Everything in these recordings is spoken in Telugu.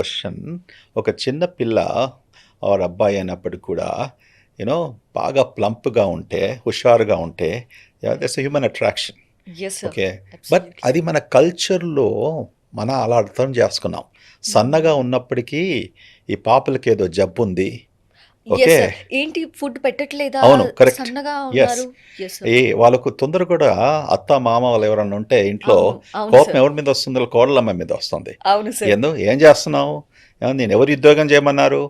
క్వశ్చన్ ఒక చిన్న పిల్ల ఆర్ అబ్బాయి అయినప్పటికి కూడా యూనో బాగా ప్లంప్గా ఉంటే హుషారుగా ఉంటే that's human attraction okay but అది మన కల్చర్లో మనం అలా అర్థం చేసుకున్నాం. సన్నగా ఉన్నప్పటికీ ఈ పాపలకి ఏదో జబ్బు ఉంది ఓకే ఏంటి? ఫుడ్ పెట్టట్లేదా? అవును, ఎస్ ఏ వాళ్ళకు తొందర కూడా అత్త మామ వాళ్ళు ఎవరన్నా ఉంటే ఇంట్లో కోపం ఎవరి మీద వస్తుంది కోడలమ్మ మీద వస్తుంది. ఎందు ఏం చేస్తున్నావు? నేను ఎవరు ఉద్యోగం చేయమన్నారు?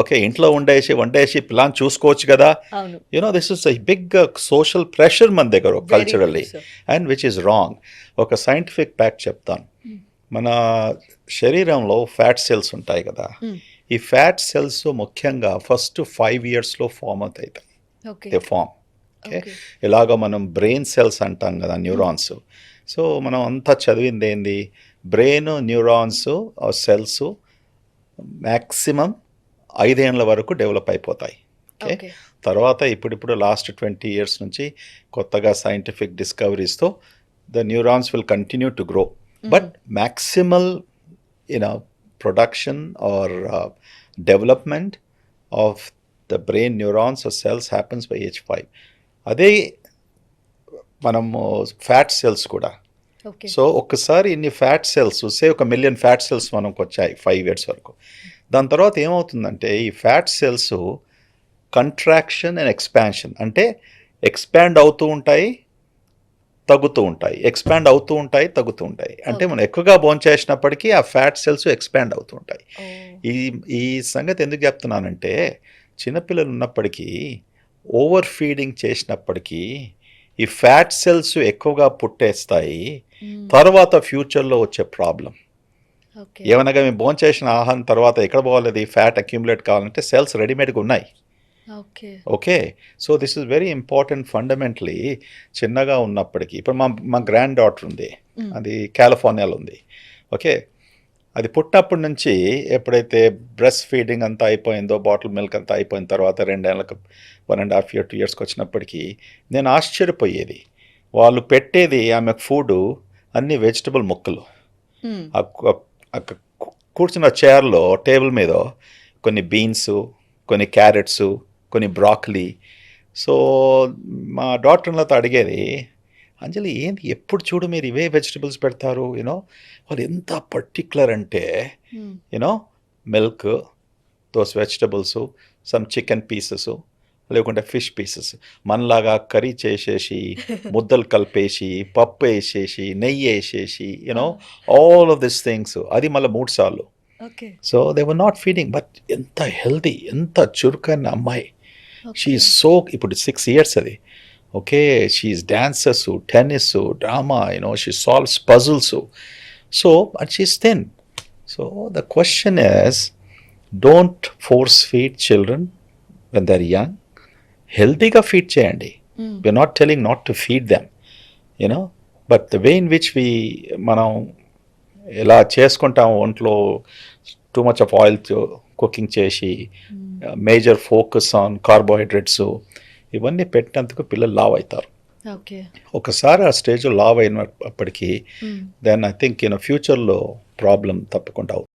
ఓకే ఇంట్లో ఉండేసి వండేసి ప్లాన్ చూసుకోవచ్చు కదా. You know this is big social pressure మన దగ్గర culturally and which is wrong ఒక సైంటిఫిక్ ఫ్యాక్ట్ చెప్తాను. Hmm. మన శరీరంలో ఫ్యాట్ సెల్స్ ఉంటాయి కదా. Hmm. ఈ ఫ్యాట్ సెల్స్ ముఖ్యంగా ఫస్ట్ ఫైవ్ ఇయర్స్లో ఫామ్ అవుతాయి. ఓకే. They form okay. ఇలాగ మనం బ్రెయిన్ సెల్స్ అంటాం కదా న్యూరాన్స్. సో మనం అంతా చదివింది ఏంది? బ్రెయిన్ న్యూరాన్స్ సెల్స్ మ్యాక్సిమం ఐదేళ్ళ వరకు డెవలప్ అయిపోతాయి. Okay okay. తర్వాత ఇప్పుడిప్పుడు లాస్ట్ ట్వంటీ ఇయర్స్ నుంచి కొత్తగా scientific డిస్కవరీస్తో the neurons will continue to grow. But maximal you know production or development of the brain neurons or cells happens by age five అదే మనము ఫ్యాట్ సెల్స్ కూడా. సో ఒక్కసారి ఇన్ని ఫ్యాట్ సెల్స్ సే ఒక మిలియన్ ఫ్యాట్ సెల్స్ మనకు వచ్చాయి ఫైవ్ ఇయర్స్ వరకు. దాని తర్వాత ఏమవుతుందంటే ఈ fat cells contraction and expansion అంటే ఎక్స్పాండ్ అవుతూ ఉంటాయి తగ్గుతూ ఉంటాయి ఎక్స్పాండ్ అవుతూ ఉంటాయి తగ్గుతూ ఉంటాయి. అంటే మనం ఎక్కువగా భోంచేసినప్పటికీ ఆ ఫ్యాట్ సెల్స్ ఎక్స్పాండ్ అవుతూ ఉంటాయి. ఈ ఈ సంగతి ఎందుకు చెప్తున్నానంటే చిన్నపిల్లలు ఉన్నప్పటికీ ఓవర్ ఫీడింగ్ చేసినప్పటికీ ఈ ఫ్యాట్ సెల్స్ ఎక్కువగా పుట్టేస్తాయి. తర్వాత ఫ్యూచర్లో వచ్చే ప్రాబ్లం ఏమనగా మేము భోజనం చేసిన ఆహారం తర్వాత ఎక్కడ పోవాలి? ఫ్యాట్ అక్యుములేట్ కావాలంటే సెల్స్ రెడీమేడ్గా ఉన్నాయి. Okay. Okay. So this is very important fundamentally చిన్నగా ఉన్నప్పటికీ. ఇప్పుడు మా మా గ్రాండ్ డాటర్ ఉంది. అది కాలిఫోర్నియాలో ఉంది. ఓకే. అది పుట్టినప్పటి నుంచి ఎప్పుడైతే బ్రెస్ట్ ఫీడింగ్ అంతా అయిపోయిందో బాటిల్ మిల్క్ అంతా అయిపోయిన తర్వాత రెండేళ్ళకి one and half year two ఇయర్స్కి వచ్చినప్పటికీ నేను ఆశ్చర్యపోయేది. వాళ్ళు పెట్టేది ఆమె ఫుడ్ అన్ని వెజిటబుల్ ముక్కలు. కూర్చున్న చైర్లో టేబుల్ మీద కొన్ని బీన్స్ కొన్ని క్యారెట్స్ కొన్ని బ్రాక్లీ. సో మా డాక్టర్లతో అడిగేది అంజలి ఏంది? ఎప్పుడు చూడు మీరు ఇవే వెజిటబుల్స్ పెడతారు? యూనో వాళ్ళు ఎంత పర్టిక్యులర్ అంటే you know milk those vegetables some chicken pieces లేకుంటే ఫిష్ పీసెస్. మనలాగా కర్రీ చేసేసి ముద్దలు కలిపేసి పప్పు వేసేసి నెయ్యి వేసేసి you know all of this things అది మళ్ళీ మూడు సార్లు. Okay. So they were not feeding but ఎంత హెల్దీ ఎంత చురుకైన అమ్మాయి. షీ సో ఇప్పుడు సిక్స్ ఇయర్స్ అది. Okay she's dancers tennis drama you know she solves puzzles so but she's thin so the question is don't force feed children when they're young హెల్తీగా ఫీడ్ చేయండి. We're not telling not to feed them you know. But the way in which we మనం ఎలా చేసుకుంటాం ఒంట్లో too much of oil cooking చేసి మేజర్ ఫోకస్ ఆన్ కార్బోహైడ్రేట్స్ ఇవన్నీ పెట్టినందుకు పిల్లలు లావ్ అవుతారు ఒకసారి ఆ స్టేజ్లో లావ్ అయినప్పటికీ దెన్ ఐ థింక్ ఇన్ ఫ్యూచర్లో ప్రాబ్లం తప్పకుండా అవుతుంది.